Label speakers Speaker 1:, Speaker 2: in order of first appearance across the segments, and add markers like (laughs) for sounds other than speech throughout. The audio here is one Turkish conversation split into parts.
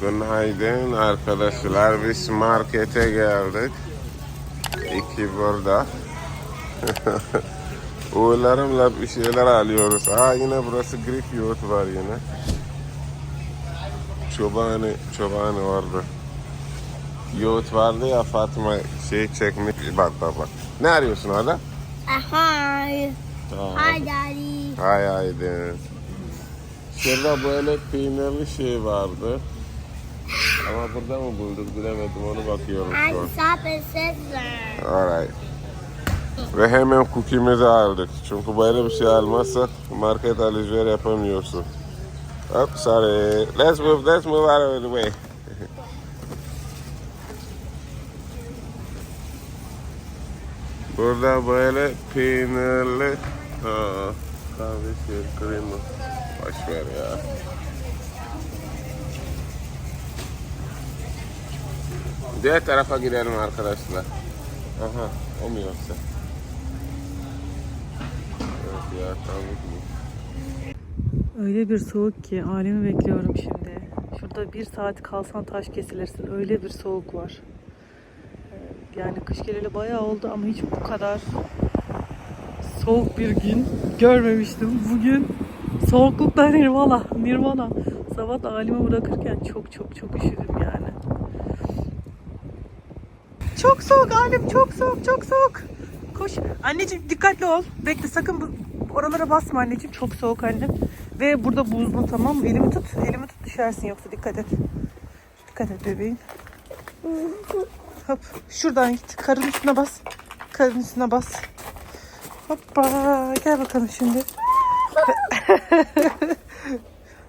Speaker 1: Günaydın arkadaşlar. Biz markete geldik. İki burada. (laughs) Oğullarımla bir şeyler alıyoruz. Aa yine burası Greek yoğurt var yine. Çobani, çobani vardı. Yoğurt vardı ya Fatma şey çekmiş. Bak bak bak. Ne arıyorsun orada?
Speaker 2: Hi.
Speaker 1: Tamam.
Speaker 2: Hi, Daddy.
Speaker 1: Hay haydi. Şurada böyle peynirli şey vardı. Ama burada mı bulduk bilemedim onu bakıyorum şu an. Alright. Ve hemen cookie'mizi aldık. Çünkü böyle bir şey almazsak market alışveriş yapamıyorsun. Hop sorry. Let's move, let's move out of the way. (laughs) Burada böyle peynirli ha, kahve şey, krema. Boş ver ya. Diğer tarafa gidelim arkadaşlar. Aha, o mu yoksa? Evet ya, tavuk mu?
Speaker 3: Öyle bir soğuk ki alemi bekliyorum şimdi. Şurada bir saat kalsan taş kesilirsin. Öyle bir soğuk var. Yani kış geleli bayağı oldu ama hiç bu kadar soğuk bir gün görmemiştim. Bugün soğuklukta (laughs) nirvana, nirvana. Sabah da alemi bırakırken çok çok çok üşüdüm yani. Çok soğuk Alim, çok soğuk, çok soğuk. Koş. Anneciğim dikkatli ol. Bekle sakın bu oralara basma anneciğim. Çok soğuk annem. Ve burada buzlu tamam mı? Elimi tut. Elimi tut düşersin yoksa dikkat et. Dikkat et bebeğim. Hop. Şuradan git. Karın üstüne bas. Karın üstüne bas. Hoppa. Gel bakalım şimdi. (laughs)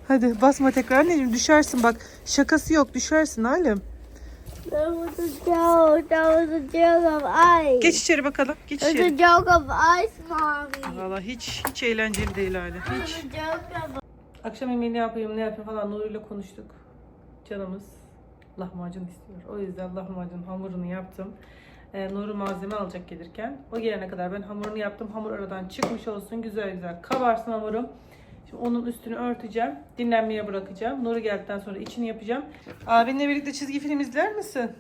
Speaker 3: Hadi basma tekrar anneciğim düşersin bak. Şakası yok düşersin Halim. Geç içeri bakalım. Geç
Speaker 2: It was a
Speaker 3: içeri.
Speaker 2: joke of ice, mommy.
Speaker 3: Valla hiç hiç eğlenceli değil hali. Hiç.
Speaker 2: was a joke of
Speaker 3: Akşam yemeği ne yapayım ne yapayım falan Nuri'yle konuştuk. Canımız lahmacun istiyor. O yüzden lahmacun hamurunu yaptım. Ee, Nuri malzeme alacak gelirken. O gelene kadar ben hamurunu yaptım. Hamur aradan çıkmış olsun. Güzel güzel kabarsın hamurum. Onun üstünü örteceğim. Dinlenmeye bırakacağım. Nuri geldikten sonra içini yapacağım. Abinle birlikte çizgi film izler misin?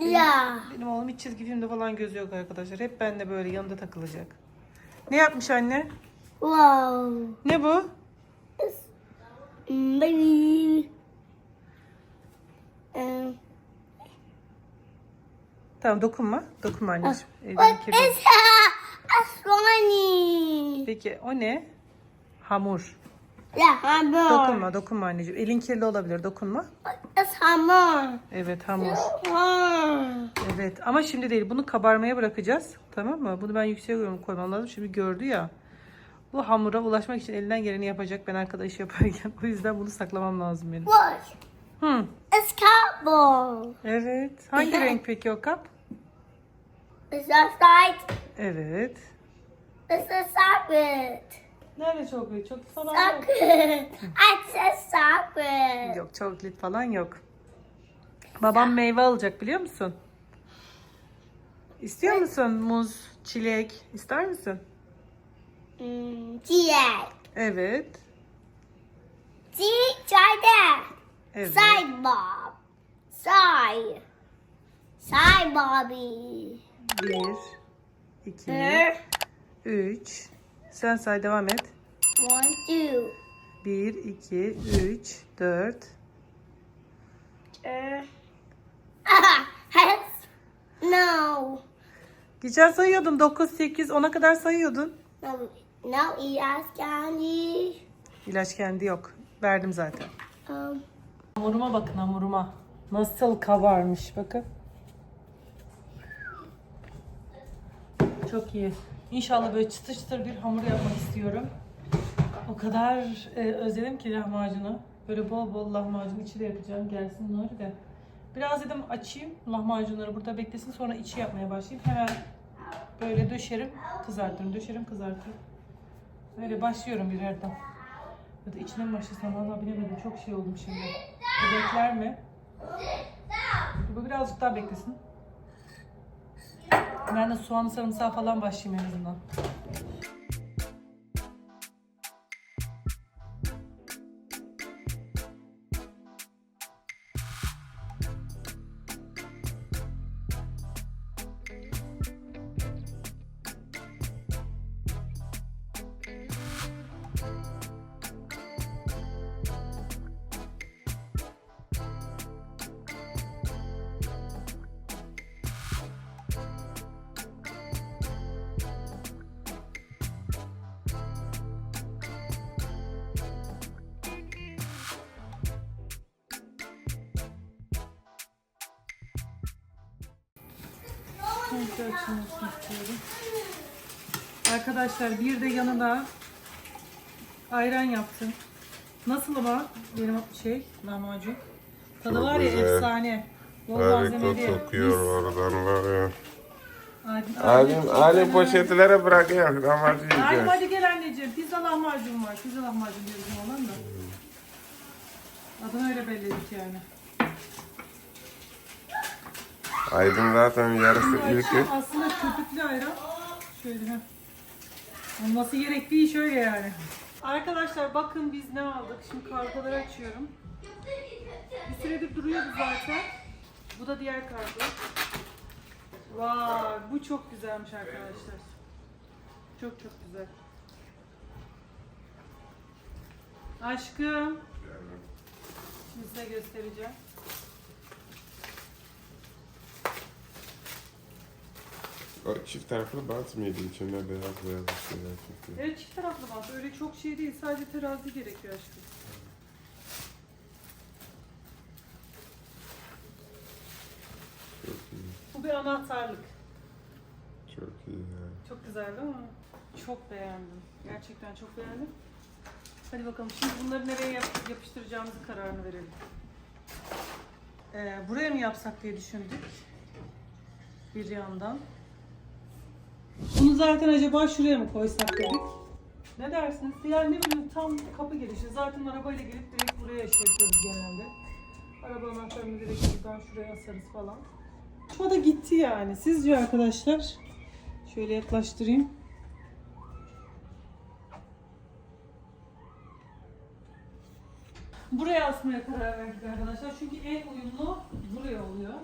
Speaker 2: Yeah.
Speaker 3: Benim oğlum hiç çizgi filmde falan gözü yok arkadaşlar. Hep benle böyle yanında takılacak. Ne yapmış anne?
Speaker 2: Whoa.
Speaker 3: Ne bu?
Speaker 2: Baby.
Speaker 3: Tamam dokunma. Dokunma anneciğim. Elin
Speaker 2: what
Speaker 3: kirli. Peki o ne? Hamur.
Speaker 2: Yeah, hammer.
Speaker 3: Dokunma, dokunma anneciğim. Elin kirli olabilir, dokunma.
Speaker 2: It's hammer.
Speaker 3: Evet, hamur. Evet, ama şimdi değil. Bunu kabarmaya bırakacağız. Tamam mı? Bunu ben yükseğe koymam- lazım. Şimdi gördü ya. Bu hamura ulaşmak için elinden geleni yapacak ben arkadaş yaparken. (laughs) O yüzden bunu saklamam lazım benim.
Speaker 2: Look,
Speaker 3: Hı.
Speaker 2: it's cardboard.
Speaker 3: Evet. Hangi renk peki o kap?
Speaker 2: That right?
Speaker 3: Evet.
Speaker 2: It's a socket.
Speaker 3: Nerede çok Çok falan yok.
Speaker 2: Said socket.
Speaker 3: Yok, çoklit falan yok. Babam meyve alacak biliyor musun? İstiyor musun muz, çilek? İster misin?
Speaker 2: Mm, yeah.
Speaker 3: Evet.
Speaker 2: Try that.
Speaker 3: Evet.
Speaker 2: Side bob. Side. Side bobby.
Speaker 3: Bir, iki,
Speaker 2: There.
Speaker 3: üç. Sen say devam et.
Speaker 2: One, two.
Speaker 3: Bir, iki, üç, dört.
Speaker 2: Ah, (laughs) no.
Speaker 3: Geçen sayıyordun. Dokuz, sekiz, ona kadar sayıyordun.
Speaker 2: No, no, yes, candy.
Speaker 3: İlaç kendi yok. Verdim zaten.
Speaker 2: Um,
Speaker 3: Hamuruma bakın hamuruma. Nasıl kabarmış bakın. Çok iyi. İnşallah böyle çıtır çıtır bir hamur yapmak istiyorum. O kadar e, özledim ki lahmacunu. Böyle bol bol lahmacun içi de yapacağım. Gelsin Nuri de. Biraz dedim açayım lahmacunları burada beklesin sonra içi yapmaya başlayayım. Hemen böyle döşerim, kızartırım, döşerim, kızartırım. Böyle başlıyorum bir yerden. Ya da içine mi başlasam valla bilemedim. Çok şey oldum şimdi. Bekler mi? Bu birazcık daha beklesin. Ben de soğanlı sarımsağı falan başlayayım en azından. Güzel çınlasın istiyorum. Arkadaşlar bir de yanına ayran yaptım. Nasıl ama benim şey lahmacun? Tadı var ya
Speaker 1: güzel.
Speaker 3: efsane. Bol
Speaker 1: Harika
Speaker 3: malzemeli.
Speaker 1: kokuyor oradan var ya.
Speaker 3: Adem,
Speaker 1: Alim, alim poşetlere bırakıyor. Lahmacun yiyeceğiz.
Speaker 3: hadi gel anneciğim. Pizza lahmacun var. Pizza lahmacun diyoruz olan da. Adını öyle belledik yani.
Speaker 1: Aydın zaten yarısı ilki.
Speaker 3: Açayım. Aslında köpüklü ayran. Şöyle ha. Olması gerektiği şöyle yani. Arkadaşlar bakın biz ne aldık. Şimdi kargoları açıyorum. Bir süredir duruyordu zaten. Bu da diğer kargo. Vay bu çok güzelmiş arkadaşlar. Çok çok güzel. Aşkım. Şimdi size göstereceğim.
Speaker 1: O çift taraflı bant mıydı içinde beyaz beyaz bir şeyler çıktı.
Speaker 3: Evet çift taraflı bant. Öyle çok şey değil. Sadece terazi gerekiyor aşkım.
Speaker 1: Çok iyi.
Speaker 3: Bu bir anahtarlık.
Speaker 1: Çok iyi ya.
Speaker 3: Çok güzel değil mi? Çok beğendim. Gerçekten çok beğendim. Hadi bakalım şimdi bunları nereye yap- yapıştıracağımızı kararını verelim. Ee, buraya mı yapsak diye düşündük. Bir yandan. Bunu zaten acaba şuraya mı koysak dedik. Ne dersiniz? Yani ne bileyim tam kapı girişi. Zaten arabayla gelip direkt buraya şey yapıyoruz genelde. Araba anahtarını direkt buradan şuraya asarız falan. Çalışma da gitti yani. Sizce arkadaşlar? Şöyle yaklaştırayım. Buraya asmaya karar verdik arkadaşlar. Çünkü en uyumlu buraya oluyor.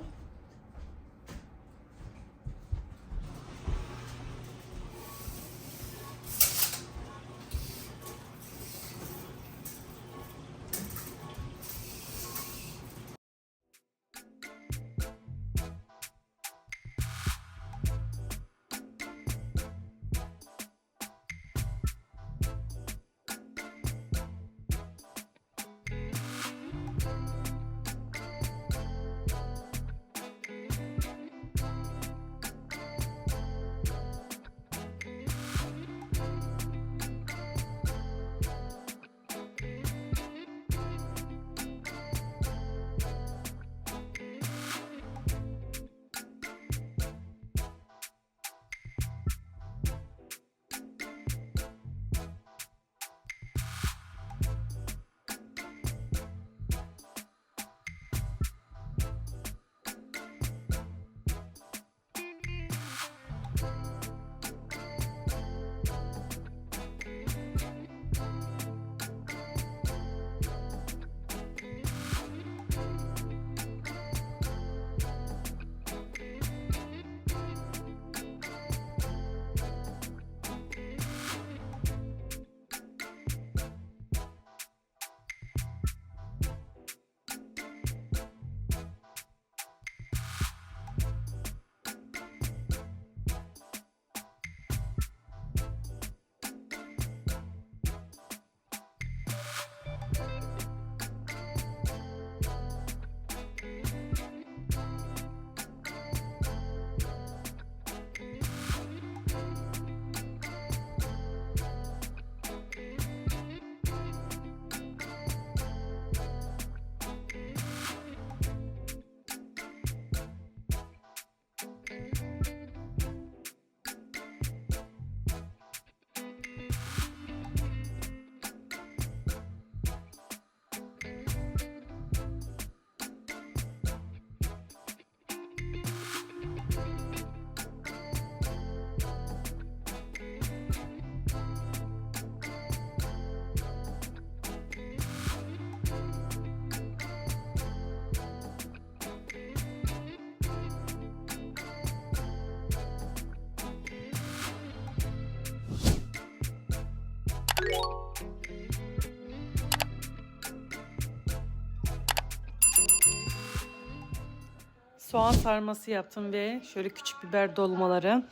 Speaker 3: Soğan sarması yaptım ve şöyle küçük biber dolmaları.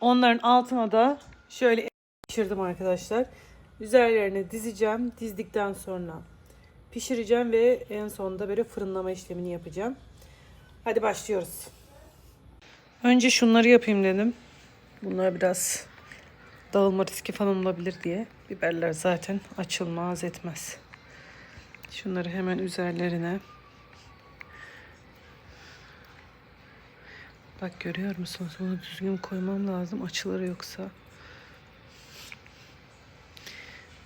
Speaker 3: Onların altına da şöyle pişirdim arkadaşlar. Üzerlerine dizeceğim. Dizdikten sonra pişireceğim ve en sonunda böyle fırınlama işlemini yapacağım. Hadi başlıyoruz. Önce şunları yapayım dedim. Bunlar biraz dağılma riski falan olabilir diye. Biberler zaten açılmaz etmez. Şunları hemen üzerlerine. Bak görüyor musunuz? Bunu düzgün koymam lazım. Açılır yoksa.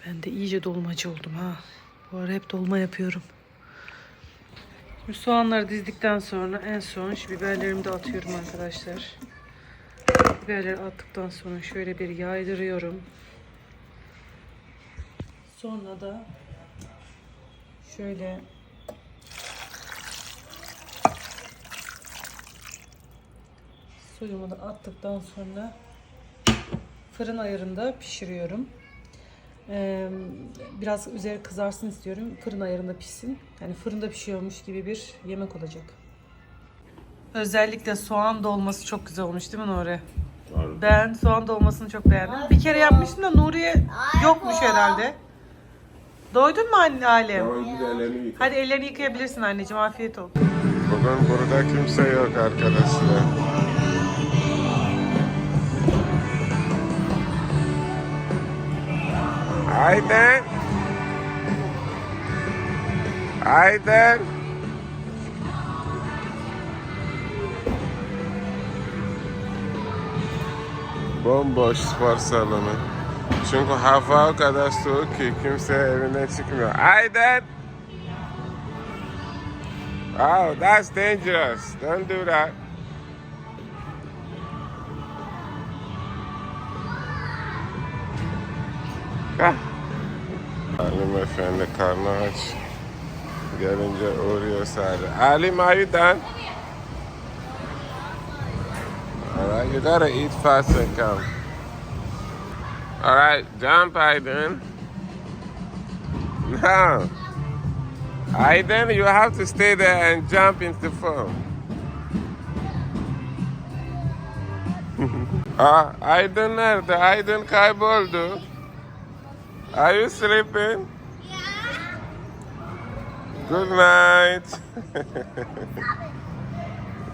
Speaker 3: Ben de iyice dolmacı oldum ha. Bu ara hep dolma yapıyorum. Bu soğanları dizdikten sonra en son şu biberlerimi de atıyorum arkadaşlar. Biberleri attıktan sonra şöyle bir yaydırıyorum. Sonra da şöyle suyumu da attıktan sonra fırın ayarında pişiriyorum. Ee, biraz üzeri kızarsın istiyorum. Fırın ayarında pişsin. Yani fırında pişiyormuş gibi bir yemek olacak. Özellikle soğan dolması çok güzel olmuş değil mi Nuri? Ben soğan dolmasını çok beğendim. Bir kere yapmıştım da Nuriye yokmuş herhalde. Doydun mu anne Alem?
Speaker 1: De ellerini yıka.
Speaker 3: Hadi ellerini yıkayabilirsin anneciğim. Afiyet olsun.
Speaker 1: Bugün burada kimse yok arkadaşlar. Ayden. Ayden. Bomboş spor salonu. Çünkü hava o kadar soğuk ki kimse evine çıkmıyor. Ayden. Oh, that's dangerous. Don't do that. Alim efendi karnı aç. Gelince uğruyor sadece. Alim, are you done? Alright, you gotta eat fast and come. Alright, jump, Aiden. No. Aiden, you have to stay there and jump into the foam. (laughs) ah, Aiden nerede? Aiden kayboldu. Are you sleeping? Good night.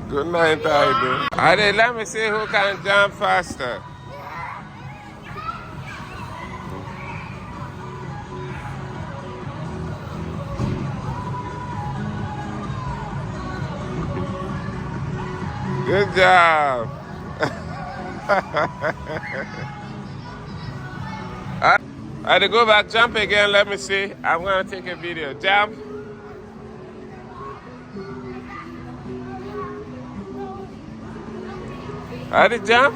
Speaker 1: Good night, Aiden. Aiden, let me see who can jump faster. Good job. (laughs) I to go back, jump again. Let me see. I'm gonna take a video. Jump. Hadi jump.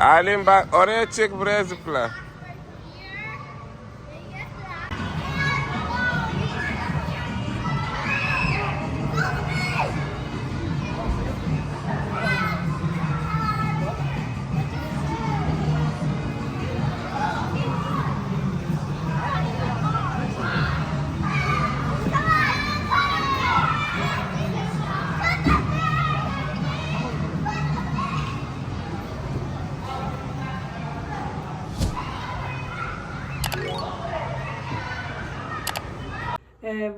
Speaker 1: Alim bak oraya çık buraya zıpla.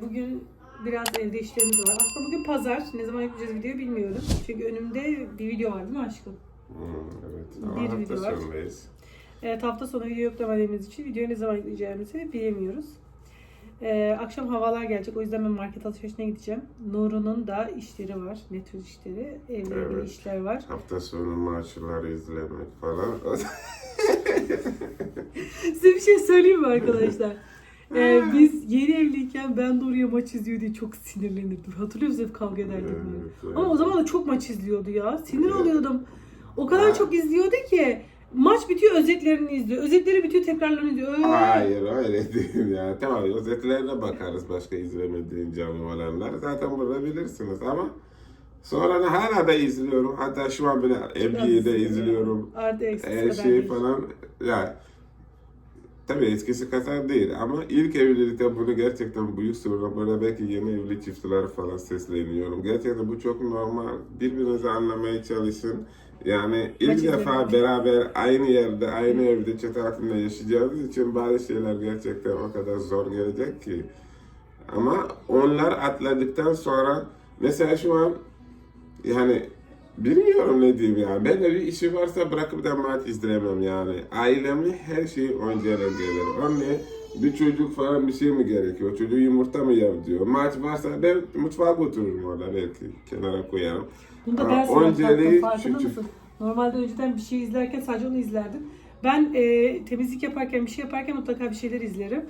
Speaker 3: Bugün biraz evde işlerimiz var. Aslında bugün pazar. Ne zaman yapacağız videoyu bilmiyorum. Çünkü önümde bir video var değil mi aşkım?
Speaker 1: evet.
Speaker 3: Bir
Speaker 1: Ama
Speaker 3: video
Speaker 1: hafta
Speaker 3: var.
Speaker 1: sonundayız.
Speaker 3: Evet hafta sonu video yüklemediğimiz için videoyu ne zaman yükleyeceğimizi bilemiyoruz. Ee, akşam havalar gelecek. O yüzden ben market alışverişine gideceğim. Nurun'un da işleri var. Ne tür işleri? İlgili
Speaker 1: Evet.
Speaker 3: işler var.
Speaker 1: Hafta sonu maçları izlemek falan. (laughs)
Speaker 3: Size bir şey söyleyeyim mi arkadaşlar? (laughs) Ee, biz yeni evliyken ben Nuriye maç izliyor diye çok sinirlenirdim. Hatırlıyor musunuz? Hep kavga ederdik.
Speaker 1: Evet,
Speaker 3: böyle.
Speaker 1: evet.
Speaker 3: Ama o zaman da çok maç izliyordu ya. Sinir
Speaker 1: Evet.
Speaker 3: oluyordum. O kadar
Speaker 1: Ha.
Speaker 3: çok izliyordu ki. Maç bitiyor özetlerini izliyor. Özetleri bitiyor tekrarlarını izliyor. Öyle.
Speaker 1: Hayır öyle değil ya. Tamam özetlerine bakarız başka izlemediğin canlı olanlar. Zaten burada bilirsiniz ama sonra da hala da izliyorum. Hatta şu an bile NBA'de izliyorum.
Speaker 3: Artı
Speaker 1: Her şey falan ya tabii eskisi kadar değil ama ilk evlilikte bunu gerçekten büyük sorun. Böyle belki yeni evli çiftler falan sesleniyorum. Gerçekten bu çok normal. Birbirinizi anlamaya çalışın. Yani ilk
Speaker 3: Maç
Speaker 1: defa
Speaker 3: izlemek.
Speaker 1: beraber aynı yerde, aynı evde çatı altında yaşayacağımız için bazı şeyler gerçekten o kadar zor gelecek ki. Ama onlar atladıktan sonra mesela şu an yani bilmiyorum ne diyeyim ya. Ben de bir işi varsa bırakıp da maç izleyemem yani. Ailemle her şey önceden gelir. Anne bir çocuk falan bir şey mi gerekiyor? Çocuğu yumurta mı yap diyor. Maç varsa ben mutfağa götürürüm orada belki kenara koyarım.
Speaker 3: Bunda ders var
Speaker 1: önceliği
Speaker 3: farkında mısın? Normalde önceden bir şey izlerken sadece onu izlerdim. Ben e, temizlik yaparken, bir şey yaparken mutlaka bir şeyler izlerim.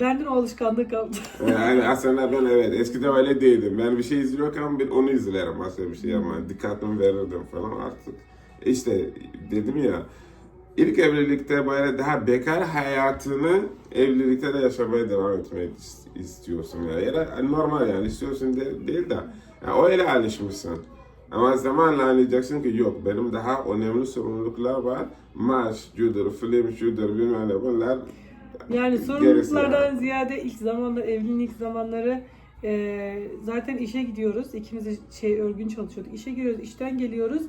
Speaker 3: Benden o alışkanlık kaldı. (laughs)
Speaker 1: Yani aslında ben evet eskiden öyle değildim. Ben bir şey izliyorken ben onu izlerim başka bir şey ama dikkatimi verirdim falan artık. İşte dedim ya ilk evlilikte böyle daha bekar hayatını evlilikte de yaşamaya devam etmeyi is- istiyorsun ya. Ya da normal yani istiyorsun de, değil de ya öyle alışmışsın. Ama zamanla anlayacaksın ki yok benim daha önemli sorumluluklar var. Maç, şudur, film, şudur bilmem ne bunlar
Speaker 3: Yani sorumluluklardan
Speaker 1: yani.
Speaker 3: ziyade ilk zamanlar, evliliğin ilk zamanları e, zaten işe gidiyoruz. İkimiz de şey örgün çalışıyorduk. İşe giriyoruz, işten geliyoruz.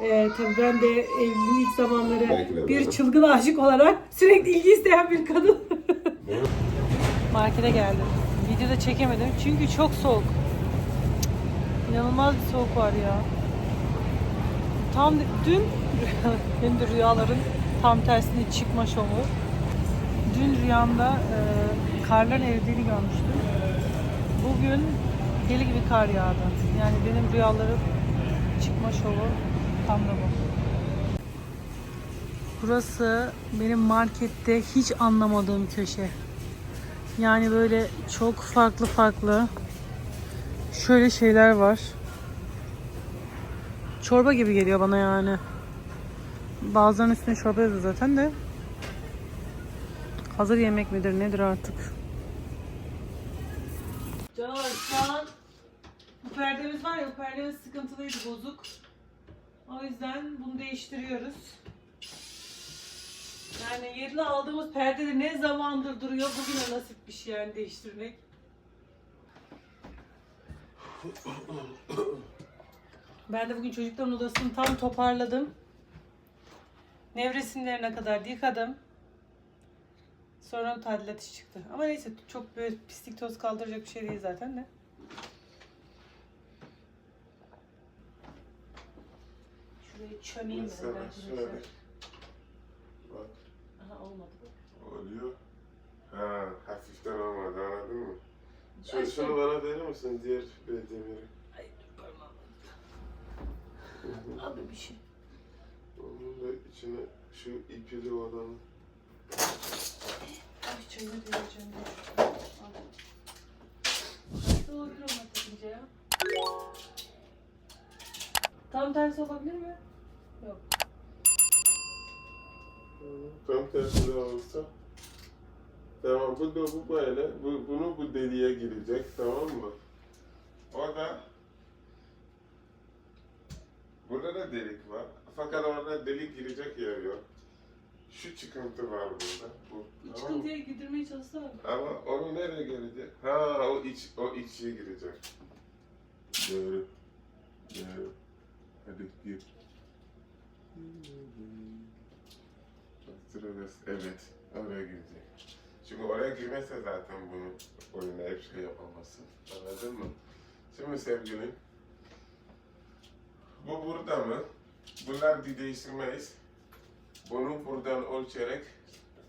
Speaker 3: E, tabii ben de evliliğin ilk zamanları bir çılgın aşık olarak sürekli ilgi isteyen bir kadın. Markete geldim. Videoda çekemedim çünkü çok soğuk. İnanılmaz bir soğuk var ya. Tam dün (laughs) benim de rüyaların tam tersine çıkma şovu. Dün rüyamda e, karların eridiğini görmüştüm. Bugün deli gibi kar yağdı. Yani benim rüyalarım çıkma şovu tam da bu. Burası benim markette hiç anlamadığım köşe. Yani böyle çok farklı farklı şöyle şeyler var. Çorba gibi geliyor bana yani. Bazılarının üstüne çorba yazıyor zaten de. Hazır yemek midir nedir artık? Can şu an bu perdemiz var ya bu perdemiz sıkıntılıydı bozuk. O yüzden bunu değiştiriyoruz. Yani yerine aldığımız perde de ne zamandır duruyor bugüne nasipmiş yani değiştirmek. Ben de bugün çocukların odasını tam toparladım. Nevresimlerine kadar yıkadım. Sonra tadilat işi çıktı. Ama neyse çok böyle pislik toz kaldıracak bir şey değil zaten de. Şurayı çömeyim ben
Speaker 1: Mesela şöyle. Bak.
Speaker 3: Aha olmadı.
Speaker 1: Oluyor. Ha, hafiften olmadı anladın mı? Şu,
Speaker 3: Ay,
Speaker 1: şunu bana verir misin diğer bir demiri?
Speaker 3: Ay dur parmağım. Abi bir şey.
Speaker 1: Onun da içine şu ipili olanı.
Speaker 3: Ay çayını diyeceğim. Nasıl olabilir ona ya? Tam tersi olabilir mi? Yok.
Speaker 1: Tam tersi de olsa. Tamam bu da bu böyle. Bu, bunu bu deliğe girecek tamam mı? O da Burada da delik var. Fakat orada delik girecek yer yok. Şu çıkıntı var burada. Bu,
Speaker 3: Bu
Speaker 1: tamam mı?
Speaker 3: çıkıntıya gidirmeye çalışsana.
Speaker 1: Ama onu nereye gelecek? Ha o iç o içe girecek. Doğru. Doğru. Hadi gir. Bastırırız. Evet. Oraya girecek. Çünkü oraya girmezse zaten bunu oyunda hep şey yapamazsın. Anladın mı? Şimdi sevgilim. Bu burada mı? Bunlar bir değiştirmeyiz. Bunu buradan ölçerek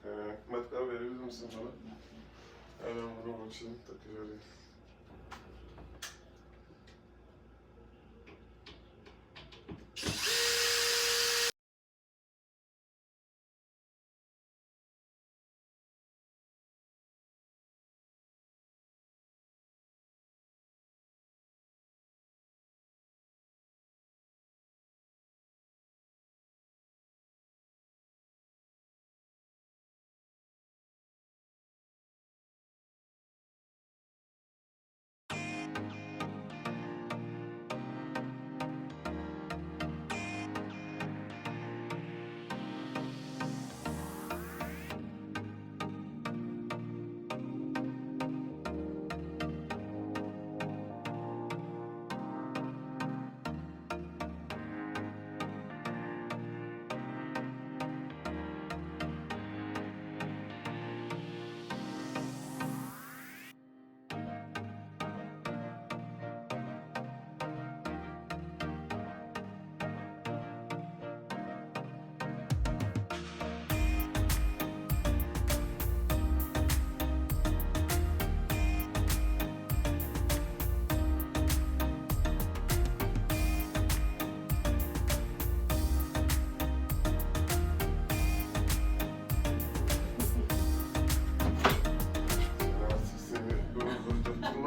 Speaker 1: e, matkap verir misin bana? Hemen bunu ölçeyim takıyorum.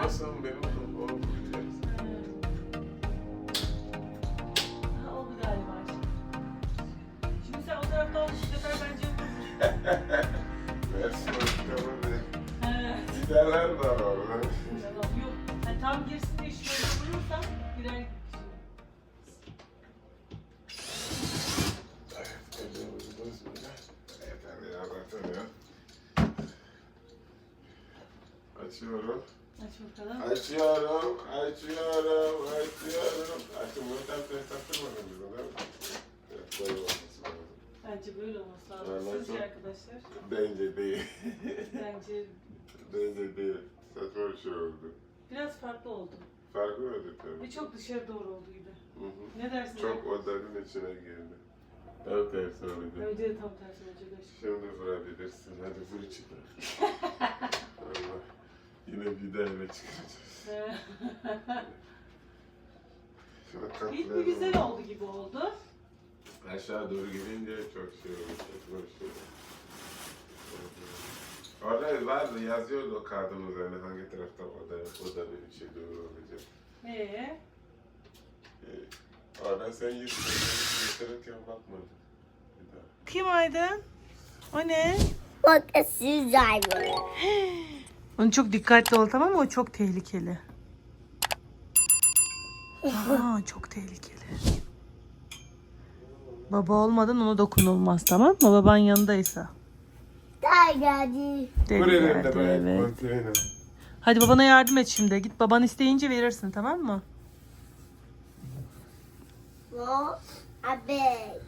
Speaker 1: awesome. Öyle tabii.
Speaker 3: Ve çok dışarı doğru oldu gibi.
Speaker 1: Hı hı.
Speaker 3: Ne dersin?
Speaker 1: Çok odanın içine girdi. Tam tersi oldu.
Speaker 3: Bence de tam tersi olacak aşkım.
Speaker 1: Şimdi vurabilirsin. Hadi vur çıkar. (laughs) Allah. Yine vidayla çıkaracağız. Şöyle
Speaker 3: İlk
Speaker 1: katlayalım.
Speaker 3: bir güzel oldu gibi oldu.
Speaker 1: Aşağı doğru gidince çok şey olur. Çok hoş olur. Orada vardı yazıyordu o kağıdın üzerine hangi tarafta oda, oda bir içi doğru olacak.
Speaker 3: Ee,
Speaker 1: orada sen bakmadın. Bir daha.
Speaker 3: kim Aydın? O ne?
Speaker 2: Look, it's Suzanne.
Speaker 3: Onu çok dikkatli ol tamam mı? O çok tehlikeli. Aa, çok tehlikeli. Baba olmadan ona dokunulmaz tamam mı? Baban yanındaysa.
Speaker 2: Daddy, Daddy.
Speaker 3: Deli
Speaker 1: Bu
Speaker 3: geldi,
Speaker 1: böyle
Speaker 3: evet. Hadi babana yardım et şimdi. Git baban isteyince verirsin tamam mı?
Speaker 2: Small and big.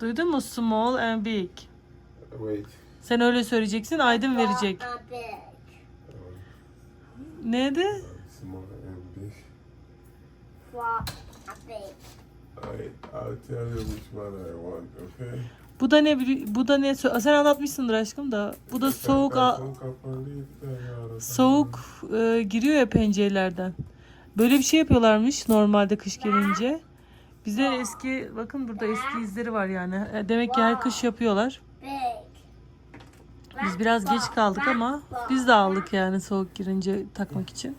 Speaker 3: Duydun mu? Small and big.
Speaker 1: Wait.
Speaker 3: Sen öyle söyleyeceksin. Aydın verecek.
Speaker 2: Small and big.
Speaker 3: Neydi?
Speaker 1: Small and big.
Speaker 2: Small and big.
Speaker 1: I, I'll tell you which one I want, okay?
Speaker 3: Bu da ne? Bu da ne? Sen anlatmışsındır aşkım da. Bu da soğuk
Speaker 1: ya.
Speaker 3: soğuk e, giriyor ya pencerelerden. Böyle bir şey yapıyorlarmış normalde kış gelince. Bize eski bakın burada eski izleri var yani. E, Demek ki her kış yapıyorlar. Biz biraz geç kaldık ama biz de aldık yani soğuk girince takmak için.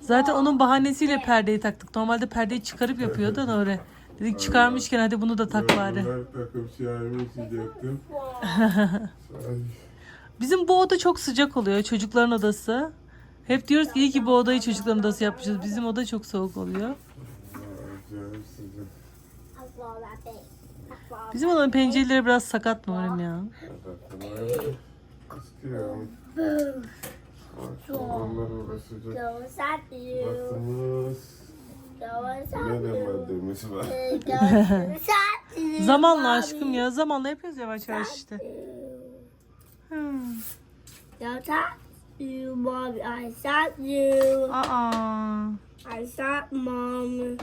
Speaker 3: Zaten onun bahanesiyle perdeyi taktık. Normalde perdeyi çıkarıp yapıyordu da öyle. Dedik çıkarmışken hadi bunu da tak bari.
Speaker 1: Bunlar takıp şiarımı içecektim. Ay,
Speaker 3: Bizim bu oda çok sıcak oluyor. Çocukların odası. Hep diyoruz ki iyi ki bu odayı çocukların odası yapmışız. Bizim oda çok soğuk oluyor.
Speaker 1: acayip sıcak.
Speaker 3: Bizim odanın pencereleri biraz sakat mı oğlum ya?
Speaker 1: Kapattım. İstiyorum. Bak, Onlarla uğraşacak
Speaker 2: Goes at you.
Speaker 1: vaktimiz
Speaker 2: You.
Speaker 1: var.
Speaker 2: You.
Speaker 3: Zamanla aşkım ya. Zamanla yapıyoruz yavaş yavaş işte. Hmm.
Speaker 2: You, mommy. I shot you.
Speaker 3: Aa.
Speaker 2: I shot mom.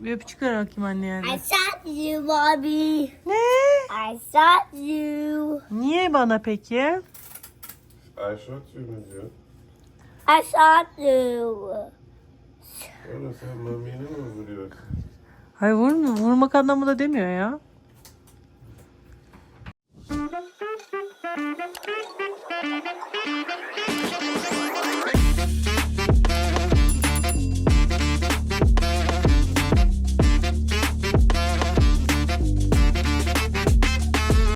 Speaker 3: Bir öpücük ver bakayım anne
Speaker 2: I
Speaker 3: yani.
Speaker 2: shot you, mommy.
Speaker 3: Ne?
Speaker 2: I shot you.
Speaker 3: Niye bana peki?
Speaker 1: Ayşe mu diyor?
Speaker 2: I shot you.
Speaker 1: Oğlum sen mamini mi vuruyorsun?
Speaker 3: Hayır vurma, vurmak anlamında demiyor ya.